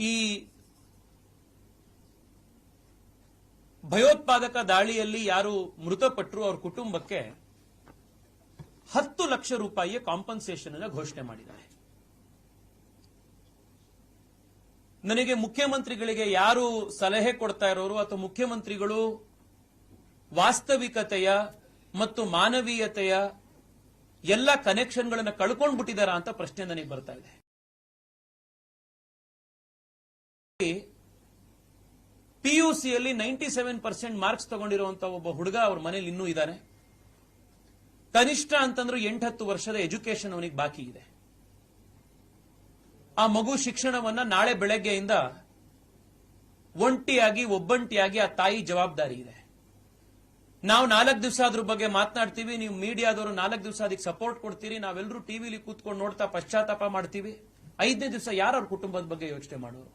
ಈ ಭಯೋತ್ಪಾದಕ ದಾಳಿಯಲ್ಲಿ ಯಾರು ಮೃತಪಟ್ಟರು ಅವ್ರ ಕುಟುಂಬಕ್ಕೆ ಹತ್ತು ಲಕ್ಷ ರೂಪಾಯಿಯ ಕಾಂಪನ್ಸೇಷನ್ ಅನ್ನು ಘೋಷಣೆ ಮಾಡಿದ್ದಾರೆ. ನನಗೆ ಮುಖ್ಯಮಂತ್ರಿಗಳಿಗೆ ಯಾರು ಸಲಹೆ ಕೊಡ್ತಾ ಇರೋರು ಅಥವಾ ಮುಖ್ಯಮಂತ್ರಿಗಳು ವಾಸ್ತವಿಕತೆಯ ಮತ್ತು ಮಾನವೀಯತೆಯ ಎಲ್ಲ ಕನೆಕ್ಷನ್ಗಳನ್ನು ಕಳ್ಕೊಂಡ್ಬಿಟ್ಟಿದ್ದಾರಾ ಅಂತ ಪ್ರಶ್ನೆ ನನಗೆ ಬರ್ತಾ ಇದೆ. ಪಿಯುಸಿಯಲ್ಲಿ ನೈಂಟಿ ಸೆವೆನ್ ಪರ್ಸೆಂಟ್ ಮಾರ್ಕ್ಸ್ ತಗೊಂಡಿರುವಂತ ಒಬ್ಬ ಹುಡುಗ ಅವ್ರ ಮನೇಲಿ ಇನ್ನೂ ಇದ್ದಾನೆ ಕನಿಷ್ಠ ಅಂತಂದ್ರೂ ಎಂಟತ್ತು ವರ್ಷದ ಎಜುಕೇಶನ್ ಅವನಿಗೆ ಬಾಕಿ ಇದೆ. ಆ ಮಗು ಶಿಕ್ಷಣವನ್ನ ನಾಳೆ ಬೆಳಗ್ಗೆಯಿಂದ ಒಂಟಿಯಾಗಿ, ಒಬ್ಬಂಟಿಯಾಗಿ ಆ ತಾಯಿ ಜವಾಬ್ದಾರಿ ಇದೆ. ನಾವು ನಾಲ್ಕು ದಿವಸ ಅದ್ರ ಬಗ್ಗೆ ಮಾತನಾಡ್ತೀವಿ, ನೀವು ಮೀಡಿಯಾದವರು ನಾಲ್ಕು ದಿವಸ ಅದಕ್ಕೆ ಸಪೋರ್ಟ್ ಕೊಡ್ತೀರಿ ನಾವೆಲ್ಲರೂ ಟಿವಿಲಿ ಕೂತ್ಕೊಂಡು ನೋಡ್ತಾ ಪಶ್ಚಾತ್ತಾಪ ಮಾಡ್ತೀವಿ. ಐದನೇ ದಿವಸ ಯಾರು ಕುಟುಂಬದ ಬಗ್ಗೆ ಯೋಚನೆ ಮಾಡೋರು?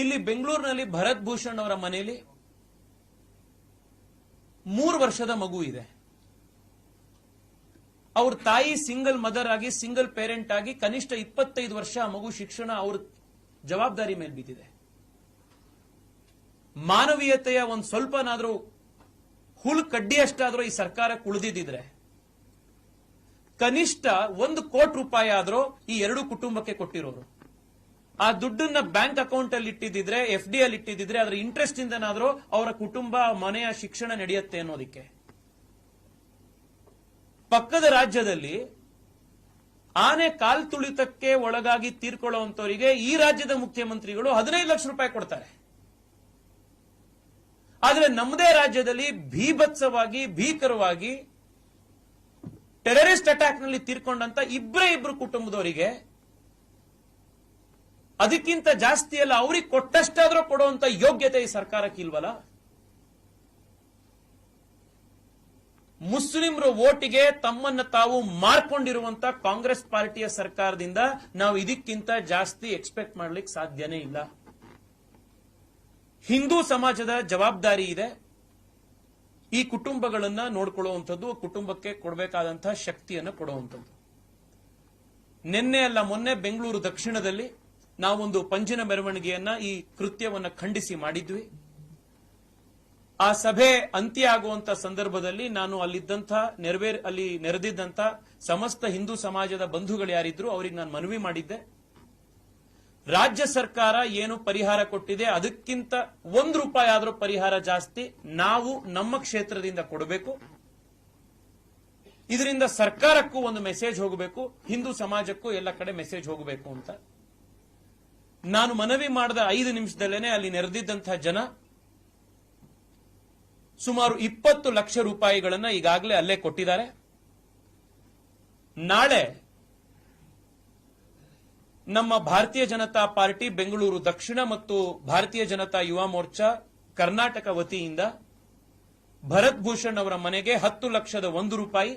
ಇಲ್ಲಿ ಬೆಂಗಳೂರಿನಲ್ಲಿ ಭರತ್ ಭೂಷಣ್ ಅವರ ಮನೆಯಲ್ಲಿ ಮೂರು ವರ್ಷದ ಮಗು ಇದೆ. ಅವ್ರ ತಾಯಿ ಸಿಂಗಲ್ ಮದರ್ ಆಗಿ ಸಿಂಗಲ್ ಪೇರೆಂಟ್ ಆಗಿ ಕನಿಷ್ಠ ಇಪ್ಪತ್ತೈದು ವರ್ಷ ಮಗು ಶಿಕ್ಷಣ ಅವ್ರ ಜವಾಬ್ದಾರಿ ಮೇಲೆ ಬಿದ್ದಿದೆ. ಮಾನವೀಯತೆಯ ಒಂದು ಸ್ವಲ್ಪನಾದ್ರೂ ಹುಲ್ ಕಡ್ಡಿಯಷ್ಟಾದ್ರೂ ಈ ಸರ್ಕಾರಕ್ಕೆ ಉಳಿದಿದ್ರೆ ಕನಿಷ್ಠ ಒಂದು ಕೋಟಿ ರೂಪಾಯಿ ಆದ್ರೂ ಈ ಎರಡು ಕುಟುಂಬಕ್ಕೆ ಕೊಟ್ಟಿರೋರು. ಆ ದುಡ್ಡನ್ನ ಬ್ಯಾಂಕ್ ಅಕೌಂಟ್ ಅಲ್ಲಿ ಇಟ್ಟಿದ್ರೆ ಎಫ್ ಡಿ ಅಲ್ಲಿ ಇಟ್ಟಿದ್ರೆ ಅದರ ಇಂಟ್ರೆಸ್ಟ್ ಇಂದನಾದ್ರೂ ಅವರ ಕುಟುಂಬ, ಮನೆಯ ಶಿಕ್ಷಣ ನಡೆಯುತ್ತೆ ಅನ್ನೋದಕ್ಕೆ. ಪಕ್ಕದ ರಾಜ್ಯದಲ್ಲಿ ಆನೆ ಕಾಲ್ ತುಳಿತಕ್ಕೆ ಒಳಗಾಗಿ ತೀರ್ಕೊಳ್ಳುವಂತವರಿಗೆ ಈ ರಾಜ್ಯದ ಮುಖ್ಯಮಂತ್ರಿಗಳು ಹದಿನೈದು ಲಕ್ಷ ರೂಪಾಯಿ ಕೊಡ್ತಾರೆ. ಆದರೆ ನಮ್ಮದೇ ರಾಜ್ಯದಲ್ಲಿ ಭೀಭತ್ಸವಾಗಿ, ಭೀಕರವಾಗಿ ಟೆರರಿಸ್ಟ್ ಅಟ್ಯಾಕ್ನಲ್ಲಿ ತೀರ್ಕೊಂಡಂತ ಇಬ್ಬರೇ ಇಬ್ರು ಕುಟುಂಬದವರಿಗೆ ಅದಕ್ಕಿಂತ ಜಾಸ್ತಿ ಅಲ್ಲ ಅವ್ರಿಗೆ ಕೊಟ್ಟಷ್ಟಾದ್ರೂ ಕೊಡುವಂತ ಯೋಗ್ಯತೆ ಈ ಸರ್ಕಾರಕ್ಕೆ ಇಲ್ವಲ್ಲ? ಮುಸ್ಲಿಮರ ಓಟಿಗೆ ತಮ್ಮನ್ನ ತಾವು ಮಾರ್ಕೊಂಡಿರುವಂತ ಕಾಂಗ್ರೆಸ್ ಪಾರ್ಟಿಯ ಸರ್ಕಾರದಿಂದ ನಾವು ಇದಕ್ಕಿಂತ ಜಾಸ್ತಿ ಎಕ್ಸ್ಪೆಕ್ಟ್ ಮಾಡ್ಲಿಕ್ಕೆ ಸಾಧ್ಯನೇ ಇಲ್ಲ. ಹಿಂದೂ ಸಮಾಜದ ಜವಾಬ್ದಾರಿ ಇದೆ. ಈ ಕುಟುಂಬಗಳನ್ನ ನೋಡ್ಕೊಳ್ಳುವಂಥದ್ದು, ಕುಟುಂಬಕ್ಕೆ ಕೊಡಬೇಕಾದಂತಹ ಶಕ್ತಿಯನ್ನು ಕೊಡುವಂಥದ್ದು. ನಿನ್ನೆ ಅಲ್ಲ, ಮೊನ್ನೆ ಬೆಂಗಳೂರು ದಕ್ಷಿಣದಲ್ಲಿ ನಾವೊಂದು ಪಂಜಿನ ಮೆರವಣಿಗೆಯನ್ನ ಈ ಕೃತ್ಯವನ್ನ ಖಂಡಿಸಿ ಮಾಡಿದ್ವಿ. ಆ ಸಭೆ ಅಂತ್ಯ ಆಗುವಂತ ಸಂದರ್ಭದಲ್ಲಿ ನಾನು ಅಲ್ಲಿದ್ದಂಥ ನೆರವೇರ್, ಅಲ್ಲಿ ನೆರೆದಿದ್ದಂಥ ಸಮಸ್ತ ಹಿಂದೂ ಸಮಾಜದ ಬಂಧುಗಳು ಯಾರಿದ್ರು ಅವರಿಗೆ ನಾನು ಮನವಿ ಮಾಡಿದ್ದೆ. ರಾಜ್ಯ ಸರ್ಕಾರ ಏನು ಪರಿಹಾರ ಕೊಟ್ಟಿದೆ, ಅದಕ್ಕಿಂತ ಒಂದು ರೂಪಾಯಿ ಆದರೂ ಪರಿಹಾರ ಜಾಸ್ತಿ ನಾವು ನಮ್ಮ ಕ್ಷೇತ್ರದಿಂದ ಕೊಡಬೇಕು. ಇದರಿಂದ ಸರ್ಕಾರಕ್ಕೂ ಒಂದು ಮೆಸೇಜ್ ಹೋಗಬೇಕು, ಹಿಂದೂ ಸಮಾಜಕ್ಕೂ ಎಲ್ಲ ಕಡೆ ಮೆಸೇಜ್ ಹೋಗಬೇಕು ಅಂತ. ನಾನು ಮನವಿ ಮಾಡಿದ ಐದು ನಿಮಿಷದಲ್ಲೇನೆ ಅಲ್ಲಿ ನೆರೆದಿದ್ದಂತಹ ಜನ ಸುಮಾರು ಇಪ್ಪತ್ತು ಲಕ್ಷ ರೂಪಾಯಿಗಳನ್ನ ಈಗಾಗಲೇ ಅಲ್ಲೇ ಕೊಟ್ಟಿದ್ದಾರೆ. ನಾಳೆ ನಮ್ಮ ಭಾರತೀಯ ಜನತಾ ಪಾರ್ಟಿ ಬೆಂಗಳೂರು ದಕ್ಷಿಣ ಮತ್ತು ಭಾರತೀಯ ಜನತಾ ಯುವ ಮೋರ್ಚಾ ಕರ್ನಾಟಕ ವತಿಯಿಂದ ಭರತ್ ಭೂಷಣ್ ಅವರ ಮನೆಗೆ ಹತ್ತು ಲಕ್ಷದ ಒಂದು ರೂಪಾಯಿ,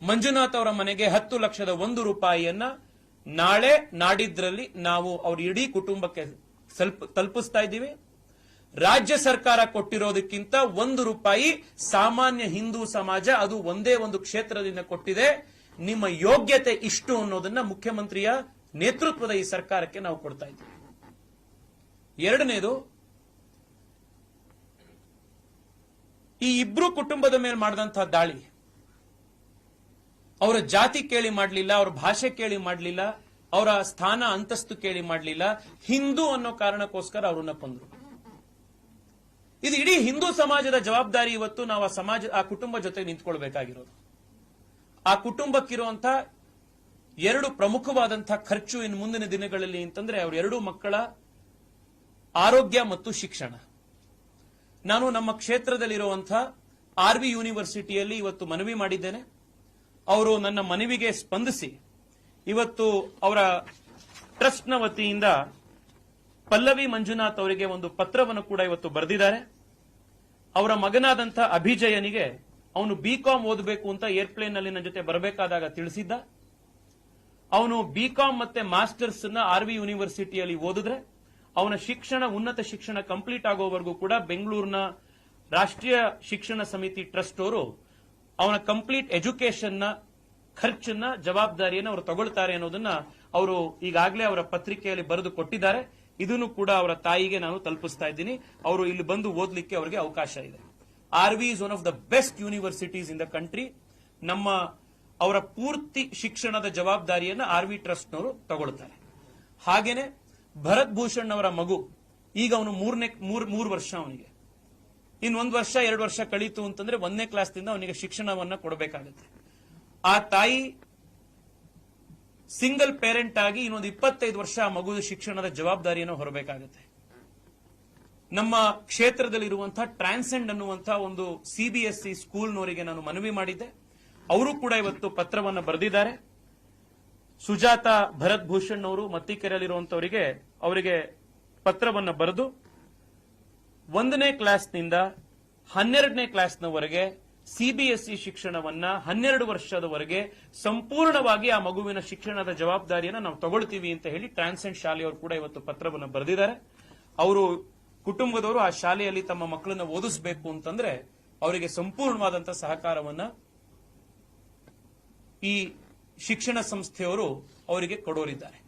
ಮಂಜುನಾಥ್ ಅವರ ಮನೆಗೆ ಹತ್ತು ಲಕ್ಷದ ಒಂದು ರೂಪಾಯಿಯನ್ನ ನಾಳೆ ನಾಡಿದ್ರಲ್ಲಿ ನಾವು ಅವ್ರ ಇಡೀ ಕುಟುಂಬಕ್ಕೆ ಸ್ವಲ್ಪ ತಲುಪಿಸ್ತಾ ಇದ್ದೀವಿ. ರಾಜ್ಯ ಸರ್ಕಾರ ಕೊಟ್ಟಿರೋದಕ್ಕಿಂತ ಒಂದು ರೂಪಾಯಿ ಸಾಮಾನ್ಯ ಹಿಂದೂ ಸಮಾಜ ಅದು ಒಂದೇ ಒಂದು ಕ್ಷೇತ್ರದಿಂದ ಕೊಟ್ಟಿದೆ. ನಿಮ್ಮ ಯೋಗ್ಯತೆ ಇಷ್ಟು ಅನ್ನೋದನ್ನ ಮುಖ್ಯಮಂತ್ರಿಯ ನೇತೃತ್ವದ ಈ ಸರ್ಕಾರಕ್ಕೆ ನಾವು ಕೊಡ್ತಾ ಇದ್ದೀವಿ. ಎರಡನೇದು, ಈ ಇಬ್ರು ಕುಟುಂಬದ ಮೇಲೆ ಮಾಡಿದಂತಹ ದಾಳಿ ಅವರ ಜಾತಿ ಕೇಳಿ ಮಾಡಲಿಲ್ಲ, ಅವರ ಭಾಷೆ ಕೇಳಿ ಮಾಡಲಿಲ್ಲ, ಅವರ ಸ್ಥಾನ, ಅಂತಸ್ತು ಕೇಳಿ ಮಾಡಲಿಲ್ಲ, ಹಿಂದೂ ಅನ್ನೋ ಕಾರಣಕ್ಕೋಸ್ಕರ ಅವ್ರನ್ನ ಕೊಂದ್ರು. ಇದು ಇಡೀ ಹಿಂದೂ ಸಮಾಜದ ಜವಾಬ್ದಾರಿ ಇವತ್ತು ನಾವು ಆ ಸಮಾಜ, ಆ ಕುಟುಂಬ ಜೊತೆ ನಿಂತ್ಕೊಳ್ಬೇಕಾಗಿರೋದು. ಆ ಕುಟುಂಬಕ್ಕಿರುವಂತಹ ಎರಡು ಪ್ರಮುಖವಾದಂತಹ ಖರ್ಚು ಇನ್ನು ಮುಂದಿನ ದಿನಗಳಲ್ಲಿ ಅಂತಂದ್ರೆ ಅವ್ರ ಎರಡು ಮಕ್ಕಳ ಆರೋಗ್ಯ ಮತ್ತು ಶಿಕ್ಷಣ. ನಾನು ನಮ್ಮ ಕ್ಷೇತ್ರದಲ್ಲಿರುವಂತಹ ಆರ್ ಯೂನಿವರ್ಸಿಟಿಯಲ್ಲಿ ಇವತ್ತು ಮನವಿ ಮಾಡಿದ್ದೇನೆ. ಅವರು ನನ್ನ ಮನವಿಗೆ ಸ್ಪಂದಿಸಿ. ಇವತ್ತು ಅವರ ಟ್ರಸ್ಟ್ನ ವತಿಯಿಂದ ಪಲ್ಲವಿ ಮಂಜುನಾಥ್ ಅವರಿಗೆ ಒಂದು ಪತ್ರವನ್ನು ಕೂಡ ಇವತ್ತು ಬರೆದಿದ್ದಾರೆ. ಅವರ ಮಗನಾದಂಥ ಅಭಿಜಯನಿಗೆ ಅವನು ಬಿ ಕಾಮ್ ಓದಬೇಕು ಅಂತ ಏರ್ಪ್ಲೇನ್ನಲ್ಲಿ ನನ್ನ ಜೊತೆ ಬರಬೇಕಾದಾಗ ತಿಳಿಸಿದ್ದ. ಅವನು ಬಿ ಮತ್ತೆ ಮಾಸ್ಟರ್ಸ್ನ ಆರ್ ವಿ ಯೂನಿವರ್ಸಿಟಿಯಲ್ಲಿ ಓದಿದ್ರೆ, ಅವನ ಶಿಕ್ಷಣ, ಉನ್ನತ ಶಿಕ್ಷಣ ಕಂಪ್ಲೀಟ್ ಆಗೋವರೆಗೂ ಕೂಡ ಬೆಂಗಳೂರಿನ ರಾಷ್ಟ್ರೀಯ ಶಿಕ್ಷಣ ಸಮಿತಿ ಟ್ರಸ್ಟ್ ಅವರು ಅವನ ಕಂಪ್ಲೀಟ್ ಎಜುಕೇಶನ್ನ ಖರ್ಚನ್ನ ಜವಾಬ್ದಾರಿಯನ್ನು ಅವರು ತಗೊಳ್ತಾರೆ ಅನ್ನೋದನ್ನ ಅವರು ಈಗಾಗಲೇ ಅವರ ಪತ್ರಿಕೆಯಲ್ಲಿ ಬರೆದು ಕೊಟ್ಟಿದ್ದಾರೆ. ಇದನ್ನು ಕೂಡ ಅವರ ತಾಯಿಗೆ ನಾನು ತಲುಪಿಸ್ತಾ ಇದ್ದೀನಿ. ಅವರು ಇಲ್ಲಿ ಬಂದು ಓದಲಿಕ್ಕೆ ಅವರಿಗೆ ಅವಕಾಶ ಇದೆ. R V is one of the best universities in the country. ನಮ್ಮ ಅವರ ಪೂರ್ತಿ ಶಿಕ್ಷಣದ ಜವಾಬ್ದಾರಿಯನ್ನ ಆರ್ ವಿ ಟ್ರಸ್ಟ್ನವರು ತಗೊಳ್ತಾರೆ. ಹಾಗೇನೆ ಭರತ್ ಭೂಷಣ್ ಅವರ ಮಗು, ಈಗ ಅವನು ಮೂರನೇ, ಮೂರ್, ಮೂರು ವರ್ಷ ಅವನಿಗೆ. ಇನ್ ಒಂದ್ ವರ್ಷ, ಎರಡು ವರ್ಷ ಕಳೀತು ಅಂತಂದ್ರೆ ಒಂದನೇ ಕ್ಲಾಸ್ನಿಂದ ಅವನಿಗೆ ಶಿಕ್ಷಣವನ್ನ ಕೊಡಬೇಕಾಗುತ್ತೆ. ಆ ತಾಯಿ ಸಿಂಗಲ್ ಪೇರೆಂಟ್ ಆಗಿ ಇನ್ನೊಂದು ಇಪ್ಪತ್ತೈದು ವರ್ಷ ಆ ಮಗುವಿನ ಶಿಕ್ಷಣದ ಜವಾಬ್ದಾರಿಯನ್ನು ಹೊರಬೇಕಾಗುತ್ತೆ. ನಮ್ಮ ಕ್ಷೇತ್ರದಲ್ಲಿರುವಂತಹ ಟ್ರಾನ್ಸೆಂಡ್ ಅನ್ನುವಂತಹ ಒಂದು ಸಿಬಿಎಸ್ಇ ಸ್ಕೂಲ್ನವರಿಗೆ ನಾನು ಮನವಿ ಮಾಡಿದ್ದೆ. ಅವರು ಕೂಡ ಇವತ್ತು ಪತ್ರವನ್ನ ಬರೆದಿದ್ದಾರೆ. ಸುಜಾತ ಭರತ್ ಭೂಷಣ್ ಅವರು ಮತ್ತಿಕೆರೆಯಲ್ಲಿರುವಂತವರಿಗೆ ಅವರಿಗೆ ಪತ್ರವನ್ನ ಬರೆದು ಒಂದನೇ ಕ್ಲಾಸ್ನಿಂದ ಹನ್ನೆರಡನೇ ಕ್ಲಾಸ್ನವರೆಗೆ ಸಿಬಿಎಸ್ಇ ಶಿಕ್ಷಣವನ್ನ ಹನ್ನೆರಡು ವರ್ಷದವರೆಗೆ ಸಂಪೂರ್ಣವಾಗಿ ಆ ಮಗುವಿನ ಶಿಕ್ಷಣದ ಜವಾಬ್ದಾರಿಯನ್ನು ನಾವು ತಗೊಳ್ತೀವಿ ಅಂತ ಹೇಳಿ ಟ್ರಾನ್ಸೆಂಟ್ ಶಾಲೆಯವರು ಕೂಡ ಇವತ್ತು ಪತ್ರವನ್ನು ಬರೆದಿದ್ದಾರೆ. ಅವರು ಕುಟುಂಬದವರು ಆ ಶಾಲೆಯಲ್ಲಿ ತಮ್ಮ ಮಕ್ಕಳನ್ನ ಓದಿಸಬೇಕು ಅಂತಂದ್ರೆ ಅವರಿಗೆ ಸಂಪೂರ್ಣವಾದಂತಹ ಸಹಕಾರವನ್ನ ಈ ಶಿಕ್ಷಣ ಸಂಸ್ಥೆಯವರು ಅವರಿಗೆ ಕೊಡೋರಿದ್ದಾರೆ.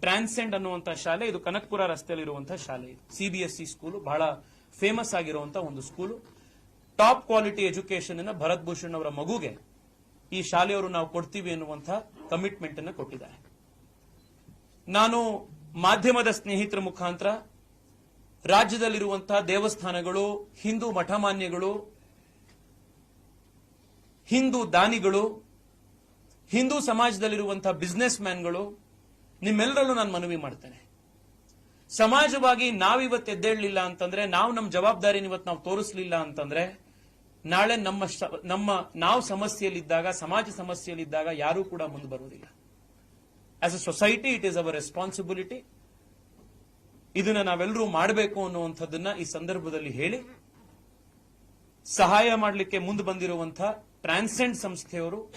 ಟ್ರಾನ್ಸೆಂಡ್ ಅನ್ನುವಂತಹ ಶಾಲೆ, ಇದು ಕನಕ್ಪುರ ರಸ್ತೆಯಲ್ಲಿರುವಂತಹ ಶಾಲೆ ಇದು. ಸಿಬಿಎಸ್ಇ ಸ್ಕೂಲು ಬಹಳ ಫೇಮಸ್ ಆಗಿರುವಂತಹ ಒಂದು ಸ್ಕೂಲು ಟಾಪ್ ಕ್ವಾಲಿಟಿ ಎಜುಕೇಶನ್ ಅನ್ನ ಭರತ್ ಭೂಷಣ್ ಅವರ ಮಗುಗೆ ಈ ಶಾಲೆಯವರು ನಾವು ಕೊಡ್ತೀವಿ ಎನ್ನುವಂತಹ ಕಮಿಟ್ಮೆಂಟ್ ಅನ್ನು ಕೊಟ್ಟಿದ್ದಾರೆ. ನಾನು ಮಾಧ್ಯಮದ ಸ್ನೇಹಿತರ ಮುಖಾಂತರ ರಾಜ್ಯದಲ್ಲಿರುವಂತಹ ದೇವಸ್ಥಾನಗಳು, ಹಿಂದೂ ಮಠಮಾನ್ಯಗಳು, ಹಿಂದೂ ದಾನಿಗಳು, ಹಿಂದೂ ಸಮಾಜದಲ್ಲಿರುವಂತಹ ಬಿಸ್ನೆಸ್ ಮ್ಯಾನ್ಗಳು ನಿಮ್ಮೆಲ್ಲರಲ್ಲೂ ನಾನು ಮನವಿ ಮಾಡ್ತೇನೆ. ಸಮಾಜವಾಗಿ ನಾವಿವತ್ತು ಎದ್ದೇಳಲಿಲ್ಲ ಅಂತಂದ್ರೆ, ನಾವು ನಮ್ಮ ಜವಾಬ್ದಾರಿನ ಇವತ್ತು ನಾವು ತೋರಿಸಲಿಲ್ಲ ಅಂತಂದ್ರೆ, ನಾಳೆ ನಮ್ಮ ನಮ್ಮ ನಾವು ಸಮಸ್ಯೆಯಲ್ಲಿದ್ದಾಗ, ಸಮಾಜ ಸಮಸ್ಯೆಯಲ್ಲಿದ್ದಾಗ ಯಾರೂ ಕೂಡ ಮುಂದೆ ಬರುವುದಿಲ್ಲ. As a society it is our responsibility ಇದನ್ನ ನಾವೆಲ್ಲರೂ ಮಾಡಬೇಕು ಅನ್ನುವಂಥದ್ದನ್ನ ಈ ಸಂದರ್ಭದಲ್ಲಿ ಹೇಳಿ, ಸಹಾಯ ಮಾಡಲಿಕ್ಕೆ ಮುಂದೆ ಬಂದಿರುವಂತಹ ಟ್ರಾನ್ಸೆಂಡ್ ಸಂಸ್ಥೆಯವರು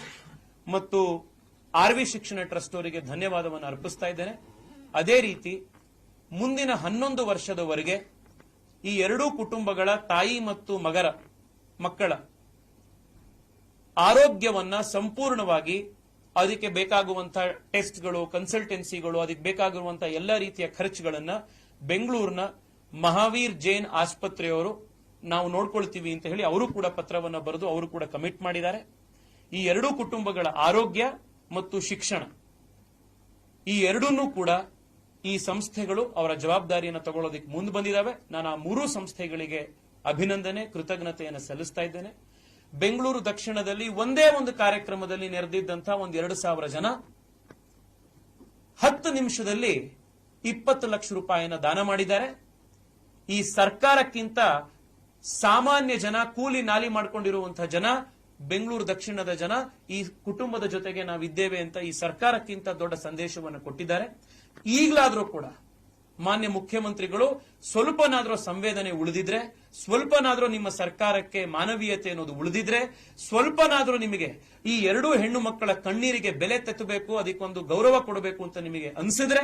ಮತ್ತು ಆರ್ ವಿ ಶಿಕ್ಷಣ ಟ್ರಸ್ಟ್ ಅವರಿಗೆ ಧನ್ಯವಾದವನ್ನು ಅರ್ಪಿಸ್ತಾ ಇದ್ದೇನೆ. ಅದೇ ರೀತಿ ಮುಂದಿನ ಹನ್ನೊಂದು ವರ್ಷದವರೆಗೆ ಈ ಎರಡೂ ಕುಟುಂಬಗಳ ತಾಯಿ ಮತ್ತು ಮಗರ ಮಕ್ಕಳ ಆರೋಗ್ಯವನ್ನ ಸಂಪೂರ್ಣವಾಗಿ ಅದಕ್ಕೆ ಬೇಕಾಗುವಂತಹ ಟೆಸ್ಟ್ಗಳು, ಕನ್ಸಲ್ಟೆನ್ಸಿಗಳು, ಅದಕ್ಕೆ ಬೇಕಾಗಿರುವಂತಹ ಎಲ್ಲ ರೀತಿಯ ಖರ್ಚುಗಳನ್ನ ಬೆಂಗಳೂರಿನ ಮಹಾವೀರ್ ಜೈನ್ ಆಸ್ಪತ್ರೆಯವರು ನಾವು ನೋಡ್ಕೊಳ್ತೀವಿ ಅಂತ ಹೇಳಿ ಅವರು ಕೂಡ ಪತ್ರವನ್ನು ಬರೆದು ಅವರು ಕೂಡ ಕಮಿಟ್ ಮಾಡಿದ್ದಾರೆ. ಈ ಎರಡೂ ಕುಟುಂಬಗಳ ಆರೋಗ್ಯ ಮತ್ತು ಶಿಕ್ಷಣ. ಈ ಎರಡನ್ನೂ ಕೂಡ ಈ ಸಂಸ್ಥೆಗಳು ಅವರ ಜವಾಬ್ದಾರಿಯನ್ನು ತಗೊಳ್ಳೋದಕ್ಕೆ ಮುಂದೆ ಬಂದಿದ್ದಾವೆ ನಾನು ಆ ಮೂರೂ ಸಂಸ್ಥೆಗಳಿಗೆ ಅಭಿನಂದನೆ, ಕೃತಜ್ಞತೆಯನ್ನು ಸಲ್ಲಿಸ್ತಾ ಇದ್ದೇನೆ. ಬೆಂಗಳೂರು ದಕ್ಷಿಣದಲ್ಲಿ ಒಂದೇ ಒಂದು ಕಾರ್ಯಕ್ರಮದಲ್ಲಿ ನೆರೆದಿದ್ದಂತಹ ಒಂದು ಎರಡು ಸಾವಿರ ಜನ ಹತ್ತು ನಿಮಿಷದಲ್ಲಿ ಇಪ್ಪತ್ತು ಲಕ್ಷ ರೂಪಾಯಿಯನ್ನು ದಾನ ಮಾಡಿದ್ದಾರೆ. ಈ ಸರ್ಕಾರಕ್ಕಿಂತ ಸಾಮಾನ್ಯ ಜನ, ಕೂಲಿ ನಾಲಿ ಮಾಡಿಕೊಂಡಿರುವಂತಹ ಜನ ಬೆಂಗಳೂರು ದಕ್ಷಿಣದ ಜನ ಈ ಕುಟುಂಬದ ಜೊತೆಗೆ ನಾವಿದ್ದೇವೆ ಅಂತ ಈ ಸರ್ಕಾರಕ್ಕಿಂತ ದೊಡ್ಡ ಸಂದೇಶವನ್ನು ಕೊಟ್ಟಿದ್ದಾರೆ. ಈಗಲಾದರೂ ಕೂಡ ಮಾನ್ಯ ಮುಖ್ಯಮಂತ್ರಿಗಳು ಸ್ವಲ್ಪನಾದ್ರೂ ಸಂವೇದನೆ ಉಳಿದಿದ್ರೆ, ಸ್ವಲ್ಪನಾದ್ರೂ ನಿಮ್ಮ ಸರ್ಕಾರಕ್ಕೆ ಮಾನವೀಯತೆ ಅನ್ನೋದು ಉಳಿದಿದ್ರೆ, ಸ್ವಲ್ಪನಾದ್ರೂ ನಿಮಗೆ ಈ ಎರಡೂ ಹೆಣ್ಣು ಮಕ್ಕಳ ಕಣ್ಣೀರಿಗೆ ಬೆಲೆ ತೆತ್ತಬೇಕು, ಅದಕ್ಕೊಂದು ಗೌರವ ಕೊಡಬೇಕು ಅಂತ ನಿಮಗೆ ಅನಿಸಿದ್ರೆ,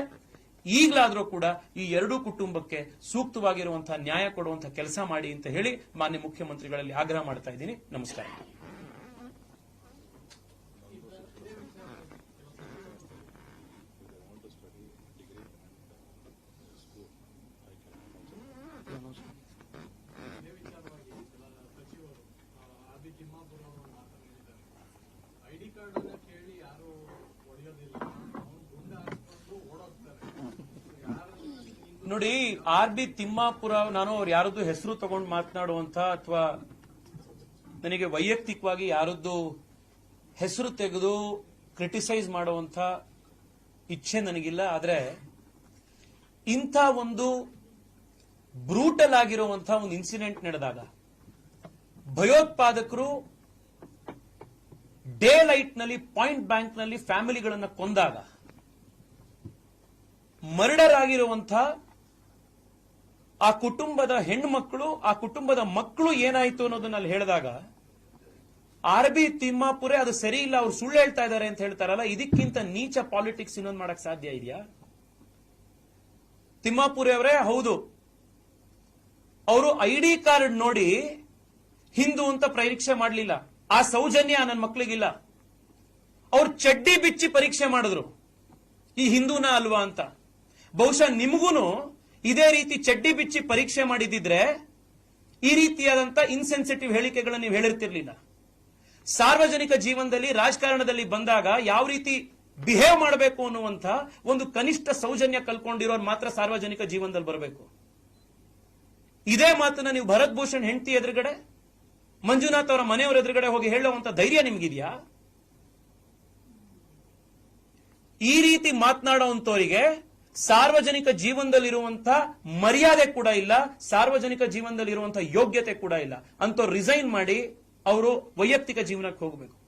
ಈಗಲಾದರೂ ಕೂಡ ಈ ಎರಡೂ ಕುಟುಂಬಕ್ಕೆ ಸೂಕ್ತವಾಗಿರುವಂತಹ ನ್ಯಾಯ ಕೊಡುವಂತಹ ಕೆಲಸ ಮಾಡಿ ಅಂತ ಹೇಳಿ ಮಾನ್ಯ ಮುಖ್ಯಮಂತ್ರಿಗಳಲ್ಲಿ ಆಗ್ರಹ ಮಾಡ್ತಾ ಇದ್ದೀನಿ. ನಮಸ್ಕಾರ ಇದೇ ವಿಚಾರವಾಗಿ ಕೆಲ ಸಚಿವರು ಆರ್ ಬಿ ತಿಮ್ಮಾಪುರ ಅವರು ಮಾತನಾಡಿದ್ದಾರೆ ಐಡಿ ಕಾರ್ಡ್ ಅನ್ನ ಕೇಳಿ ಯಾರು ಹೊಡೆಯೋದಿಲ್ಲ ಅವನು ಗುಂಡ ಹಾಕ್ಕೊಂಡು ಓಡೋಗ್ತಾರೆ ಯಾರು ಹಿಂದೂ ನೋಡಿ, ಆರ್ ಬಿ ತಿಮ್ಮಾಪುರ, ನಾನು ಅವ್ರು ಯಾರದ್ದು ಹೆಸರು ತಗೊಂಡು ಮಾತನಾಡುವಂತ ಅಥವಾ ನನಗೆ ವೈಯಕ್ತಿಕವಾಗಿ ಯಾರದ್ದು ಹೆಸರು ತೆಗೆದು ಕ್ರಿಟಿಸೈಸ್ ಮಾಡುವಂತ ಇಚ್ಛೆ ನನಗಿಲ್ಲ. ಆದರೆ ಇಂಥ ಒಂದು ಬ್ರೂಟಲ್ ಆಗಿರುವಂತಹ ಒಂದು ಇನ್ಸಿಡೆಂಟ್ ನಡೆದಾಗ ಭಯೋತ್ಪಾದಕರು ಡೇ ಲೈಟ್ನಲ್ಲಿ ಪಾಯಿಂಟ್ ಬ್ಯಾಂಕ್ನಲ್ಲಿ ಫ್ಯಾಮಿಲಿಗಳನ್ನು ಕೊಂದಾಗ ಮರ್ಡರ್ ಆಗಿರುವಂತಹ ಆ ಕುಟುಂಬದ ಹೆಣ್ಮಕ್ಳು, ಆ ಕುಟುಂಬದ ಮಕ್ಕಳು ಏನಾಯ್ತು ಅನ್ನೋದನ್ನ ಅಲ್ಲಿ ಹೇಳಿದಾಗ ಆರ್ ಬಿ ತಿಮ್ಮಾಪುರೆ ಅದು ಸರಿ ಇಲ್ಲ, ಅವ್ರು ಸುಳ್ಳು ಹೇಳ್ತಾ ಇದ್ದಾರೆ ಅಂತ ಹೇಳ್ತಾರಲ್ಲ, ಇದಕ್ಕಿಂತ ನೀಚ ಪಾಲಿಟಿಕ್ಸ್ ಇನ್ನೊಂದು ಮಾಡಕ್ ಸಾಧ್ಯ ಇದೆಯಾ? ತಿಮ್ಮಾಪುರೆ ಅವರೇ, ಹೌದು. ಅವರು ಐ ಡಿ ಕಾರ್ಡ್ ನೋಡಿ ಹಿಂದೂ ಅಂತ ಪರೀಕ್ಷೆ ಮಾಡಲಿಲ್ಲ. ಆ ಸೌಜನ್ಯ ನನ್ನ ಮಕ್ಕಳಿಗಿಲ್ಲ ಅವ್ರು ಚಡ್ಡಿ ಬಿಚ್ಚಿ ಪರೀಕ್ಷೆ ಮಾಡಿದ್ರು. ಈ ಹಿಂದೂನ ಅಲ್ವಾ ಅಂತ. ಬಹುಶಃ ನಿಮಗೂನು ಇದೇ ರೀತಿ ಚಡ್ಡಿ ಬಿಚ್ಚಿ ಪರೀಕ್ಷೆ ಮಾಡಿದಿದ್ರೆ ಈ ರೀತಿಯಾದಂತ ಇನ್ಸೆನ್ಸಿಟಿವ್ ಹೇಳಿಕೆಗಳನ್ನು ನೀವು ಹೇಳಿರ್ತಿರ್ಲಿಲ್ಲ. ಸಾರ್ವಜನಿಕ ಜೀವನದಲ್ಲಿ, ರಾಜಕಾರಣದಲ್ಲಿ ಬಂದಾಗ ಯಾವ ರೀತಿ ಬಿಹೇವ್ ಮಾಡಬೇಕು ಅನ್ನುವಂತ ಒಂದು ಕನಿಷ್ಠ ಸೌಜನ್ಯ ಕಲ್ಕೊಂಡಿರೋರು ಮಾತ್ರ ಸಾರ್ವಜನಿಕ ಜೀವನದಲ್ಲಿ ಬರಬೇಕು. ಇದೇ ಮಾತನ್ನ ನೀವು ಭರತ್ ಭೂಷಣ್ ಹೆಂಡತಿ ಎದುರುಗಡೆ, ಮಂಜುನಾಥ್ ಅವರ ಮನೆಯವರ ಎದುರುಗಡೆ ಹೋಗಿ ಹೇಳುವಂತ ಧೈರ್ಯ ನಿಮ್ಗಿದ್ಯಾ? ಈ ರೀತಿ ಮಾತನಾಡುವಂತವರಿಗೆ ಸಾರ್ವಜನಿಕ ಜೀವನದಲ್ಲಿರುವಂತಹ ಮರ್ಯಾದೆ ಕೂಡ ಇಲ್ಲ, ಸಾರ್ವಜನಿಕ ಜೀವನದಲ್ಲಿರುವಂತ ಯೋಗ್ಯತೆ ಕೂಡ ಇಲ್ಲ. ಅಂತ ರಿಸೈನ್ ಮಾಡಿ ಅವರು ವೈಯಕ್ತಿಕ ಜೀವನಕ್ಕೆ ಹೋಗಬೇಕು.